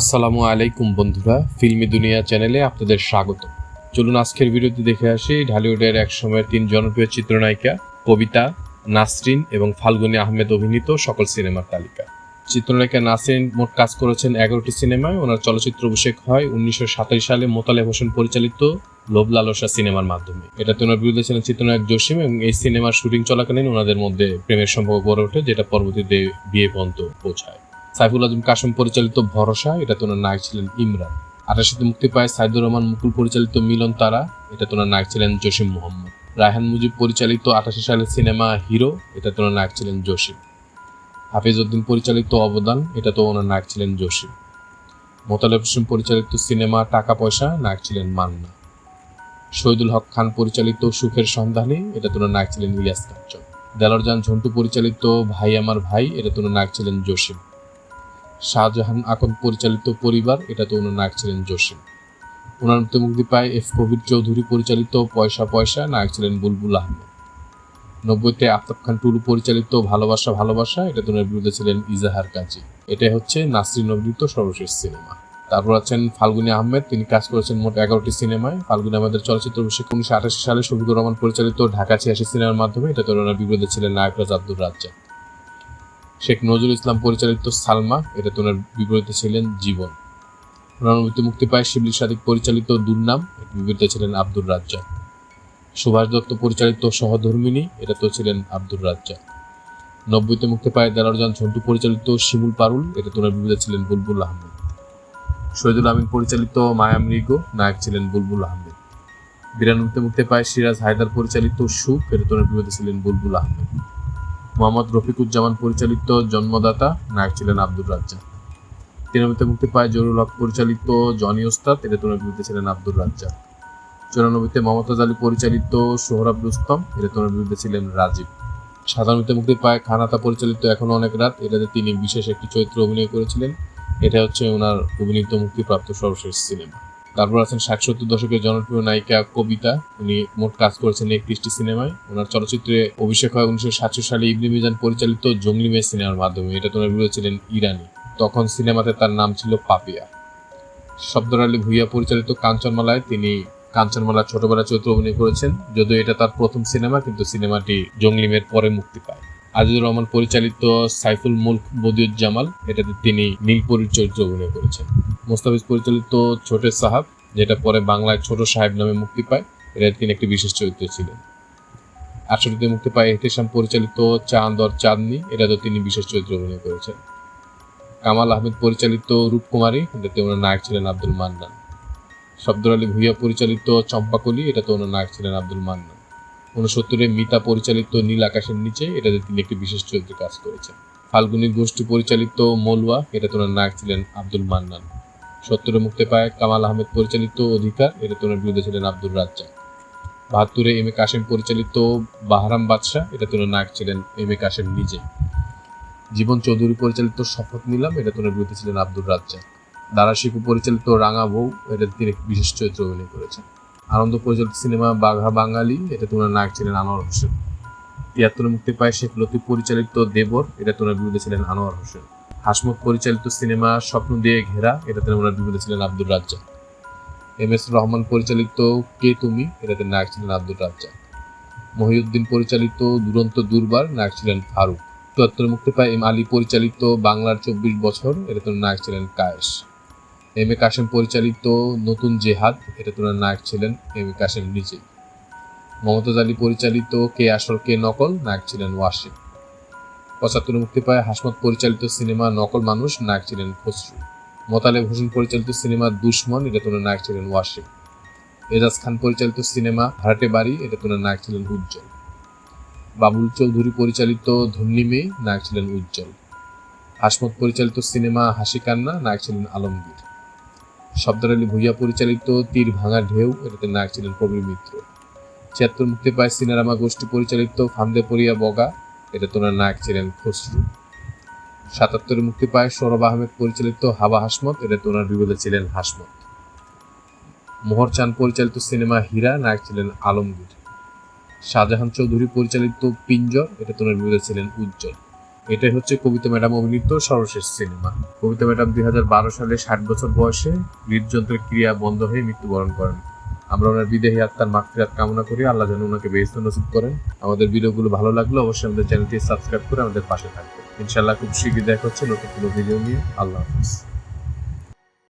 আসসালামু আলাইকুম বন্ধুরা, ফিল্মি দুনিয়া চ্যানেলে আপনাদের স্বাগত। চলুন আজকের ভিডিওতে দেখে আসি ঢালিউডের এক সময়ের তিন জনপ্রিয় চিত্রনায়িকা, কবিতা, নাসরিন এবং ফাল্গুনী আহমেদ অভিনীত সকল সিনেমার তালিকা। চিত্রনায়িকা নাসরিন মোট কাজ করেছেন এগারোটি সিনেমায়। ওনার চলচ্চিত্র অভিষেক হয় উনিশশো সাতাশ সালে মোতালেব হোসেন পরিচালিত লোভ লালসা সিনেমার মাধ্যমে। এটাতে ওনার বিরুদ্ধে ছিলেন চিত্রনায়ক জসিম এবং এই সিনেমার শুটিং চলাকালীন ওনাদের মধ্যে প্রেমের সম্পর্ক গড়ে ওঠে, যেটা পরবর্তীতে বিয়ে পর্যন্ত পৌঁছায়। সাইফুল আজম কাসম পরিচালিত ভরসা, এটা ওনার নায়ক ছিলেন ইমরান। আঠাশিতে মুক্তি পায় সাইদুর রহমান মুকুল পরিচালিত মিলন তারা, এটা ওনার নায়ক ছিলেন জসিম মোহাম্মদ। রায়হান মুজিব পরিচালিত আঠাশি সালের সিনেমা হিরো, এটা ওনার নায়ক ছিলেন জসিম। হাফিজ উদ্দিন পরিচালিত অবদান, এটা তো ওনার নায়ক ছিলেন জসিম। মোতালেব হোসেন পরিচালিত সিনেমা টাকা পয়সা, নায়ক ছিলেন মান্না। শহীদুল হক খান পরিচালিত সুখের সন্ধানে, এটা ওনার নায়ক ছিলেন ইলিয়াস কাঞ্চন। দেলরজান ঝন্টু পরিচালিত ভাই আমার ভাই, এটা ওনার নায়ক ছিলেন জসিম। শাহজাহান আকন পরিচালিত পরিবার এটাতে ওনার নায়ক ছিলেন জসিম। ওনার মুক্তি পায় এফ কবির চৌধুরী পরিচালিত পয়সা পয়সা, নায়ক ছিলেন বুলবুল আহমেদ। নব্বইতে আফতাব খান টুলু পরিচালিত ভালোবাসা ভালোবাসা এটাতে ওনার বিরুদ্ধে ছিলেন ইজাহার কাজী। এটাই হচ্ছে নাসরিন অভিনীত সর্বশেষ সিনেমা। তারপর আছেন ফাল্গুনী আহমেদ, তিনি কাজ করেছেন মোট এগারোটি সিনেমায়। ফাল্গুনী আহমেদের চলচ্চিত্র অভিষেক উনিশশো আঠাশি সালে শফিকুর রহমান পরিচালিত ঢাকা ছিয়াশি সিনেমার মাধ্যমে, এটা ওনার বিরুদ্ধে ছিলেন নায়করাজ আব্দুর রাজ্জাক। শেখ নজরুল ইসলাম পরিচালিত সালমা, এটা ওনার বিপরীতে ছিলেন জীবন। মধ্যে মুক্তি পায় শিবলি সাদিক পরিচালিত দুর্নাম বিপরীতে ছিলেন আব্দুর রাজ্জাক। সুভাষ দত্ত পরিচালিত সহধর্মিনী, এটা তো ছিলেন আব্দুর রাজ্জাক। নব্বইতে মুক্তি পায় দেলারজান ঝন্টু পরিচালিত শিমুল পারুল, এটা ওনার বিপরীতে ছিলেন বুলবুল আহমেদ। শহীদুল আমিন পরিচালিত মায়া মৃগ, নায়ক ছিলেন বুলবুল আহমেদ। বিরানব্বইতে মুক্তি পায় সিরাজ হায়দার পরিচালিত সুখ, এটা ওনার বিপরীতে ছিলেন বুলবুল আহমেদ। মোহাম্মদ রফিকুজ্জামান পরিচালিত জন্মদাতা, নায়ক ছিলেন আব্দুর রাজ্জাক। তিরানব্বইতে মুক্তি পায় জরুল হক পরিচালিত জনি ওস্তাদ এটা বিরুদ্ধে ছিলেন আব্দুর রাজ্জাক। চুরানব্বইতে মমতাজ আলী পরিচালিত সোহরাব রুস্তম এটা বিরুদ্ধে ছিলেন রাজীব। সাতানব্বইতে মুক্তি পায় খানাতা পরিচালিত এখনও অনেক রাত, এটাতে তিনি বিশেষ একটি চরিত্র অভিনয় করেছিলেন। এটা হচ্ছে ওনার অভিনীত মুক্তিপ্রাপ্ত সর্বশেষ সিনেমা। তারপর আছেন ষাট সত্তর দশকের জনপ্রিয় নায়িকা কবিতা। উনি মোট কাজ করেছেন একত্রিশটি সিনেমায়। ওনার চলচ্চিত্রে অভিষেক হয় উনিশশো সাতশো সালে ইবনে মিজান পরিচালিত জঙ্গলি মেয়ে সিনেমার মাধ্যমে। এটা তোনার বিরুদ্ধে ছিলেন ইরানি। তখন সিনেমাতে তার নাম ছিল পাপিয়া। শব্দর আলী ভুইয়া পরিচালিত কাঞ্চনমালায় তিনি কাঞ্চনমালা ছোটবেলা চরিত্র অভিনয় করেছেন। যদিও এটা তার প্রথম সিনেমা, কিন্তু সিনেমাটি জঙ্গলি মেয়ের পরে মুক্তি পায়। আজিজুর রহমান পরিচালিত সাইফুল মুলক বদিউজ্জামাল, এটাতে তিনি নীলপরির চরিত্রে অভিনয় করেছেন। মোস্তাফিজ পরিচালিত ছোটে সাহাব, যেটা পরে বাংলায় ছোট সাহেব নামে মুক্তি পায় এটা তিনি একটি বিশেষ চরিত্র ছিলেন। আটষট্টিতে মুক্তি পায় এহতেশাম পরিচালিত চাঁদ অর চাঁদনি এটাতে তিনি বিশেষ চরিত্রে অভিনয় করেছেন। কামাল আহমেদ পরিচালিত রূপকুমারী, এটাতে ওনার নায়ক ছিলেন আব্দুল মান্নান। শব্দর আলী ভুইয়া পরিচালিত চম্পাকলি এটাতে ওনার নায়ক ছিলেন আব্দুল মান্নান। উনসত্তরে মিতা পরিচালিত নীল আকাশের নিচে, এটাতে তিনি একটি বিশেষ চরিত্রে কাজ করেছেন। ফাল্গুনী গোষ্ঠী পরিচালিত মলুয়া এটা ওনার নায়ক ছিলেন আব্দুল মান্নান। সত্তরে মুক্তি পায় কামাল আহমেদ পরিচালিত অধিকার এটা ওনার বিরুদ্ধে ছিলেন আব্দুল রাজ্জাক। বাহাত্তরে এম এ কাশেম পরিচালিত বাহারাম বাদশাহ এটা ওনার নায়ক ছিলেন এম এ কাশেম নিজে। জীবন চৌধুরী পরিচালিত শপথ নিলাম এটা ওনার বিরুদ্ধে ছিলেন আব্দুল রাজ্জাক। দারা শিপু পরিচালিত রাঙা বউ, এটাতে তিনি বিশেষ চরিত্র অভিনয় করেছেন। আনন্দ পরিচালিত সিনেমা বাঘা বাঙালি, এটা ওনার নায়ক ছিলেন আনোয়ার হোসেন। তিয়াত্তরে মুক্তি পায় শেখ লতিফ পরিচালিত দেবর, এটা ওনার বিরুদ্ধে ছিলেন আনোয়ার হোসেন। হাসমুখ পরিচালিত সিনেমা স্বপ্ন দিয়ে ঘেরা এটাতে ওনার বিরুদ্ধে ছিলেন আব্দুর রাজ্জাক। এম এস রহমান পরিচালিত কে তুমি, এটাতে নায়ক ছিলেন আব্দুর রাজ্জাক। মহিউদ্দিন পরিচালিত দুরন্ত দুর্বার নায়ক ছিলেন ফারুক। চুয়াত্তরে মুক্তি পায় এম আলী পরিচালিত বাংলার চব্বিশ বছর, এটাতে নায়ক ছিলেন কায়েস। এম এ কাশেম পরিচালিত নতুন জেহাদ, এটা ওনার নায়ক ছিলেন এম এ কাশেম নিজেই। মমতাজ আলী পরিচালিত কে আসল, কে নকল, নায়ক ছিলেন ওয়াসিম। পঁচাত্তরে মুক্তি পায় হাসমত পরিচালিত সিনেমা নকল মানুষ, নায়ক ছিলেন খসরু। মোতালেব হোসেন পরিচালিত সিনেমা দুশ্মন, এটা তোনার নায়ক ছিলেন ওয়াসিম। এজাজ খান পরিচালিত সিনেমা ভাড়াটে বাড়ি, এটা তোনার নায়ক ছিলেন উজ্জ্বল। বাবুল চৌধুরী পরিচালিত ধন্যী মেয়ে, নায়ক ছিলেন উজ্জ্বল। হাসমত পরিচালিত সিনেমা হাসি কান্না, নায়ক ছিলেন আলমগীর। শব্দর আলী ভুইয়া পরিচালিত তীর ভাঙা ঢেউ, এটাতে নায়ক ছিলেন কবির মিত্র। ছিয়াত্তর মুক্তি পায় সিনেরামা গোষ্ঠী পরিচালিত ফান্দে পরিয়া বগা এটা তোনার নায়ক ছিলেন খসরু। সাতাত্তরে মুক্তি পায় সৌরভ আহমেদ পরিচালিত হাবা হাসমত এটা তোনার বিরুদ্ধে ছিলেন হাসমত। মোহর চান পরিচালিত সিনেমা হীরা, নায়ক ছিলেন আলমগীর। শাহজাহান চৌধুরী পরিচালিত পিঞ্জর এটা তোনার বিরুদ্ধে ছিলেন উজ্জ্বল। এটাই হচ্ছে কবিতা ম্যাডাম অভিনীত সর্বশেষ সিনেমা। কবিতা ম্যাডাম দুই বারো সালে ষাট বছর বয়সে হৃদযন্ত্রের ক্রিয়া বন্ধ হয়ে মৃত্যুবরণ করেন। আমরা ওনার বিদেহী আত্মার মাগফিরাত কামনা করি। আল্লাহ যেন ওনাকে বেহস্ত নসিব করেন। আমাদের ভিডিওগুলো ভালো লাগলে অবশ্যই আমাদের চ্যানেলটি সাবস্ক্রাইব করে আমাদের পাশে থাকবে ইনশাল্লাহ খুব শীঘ্রই দেখা হচ্ছে নতুন কোনো ভিডিও নিয়ে। আল্লাহ হাফিজ।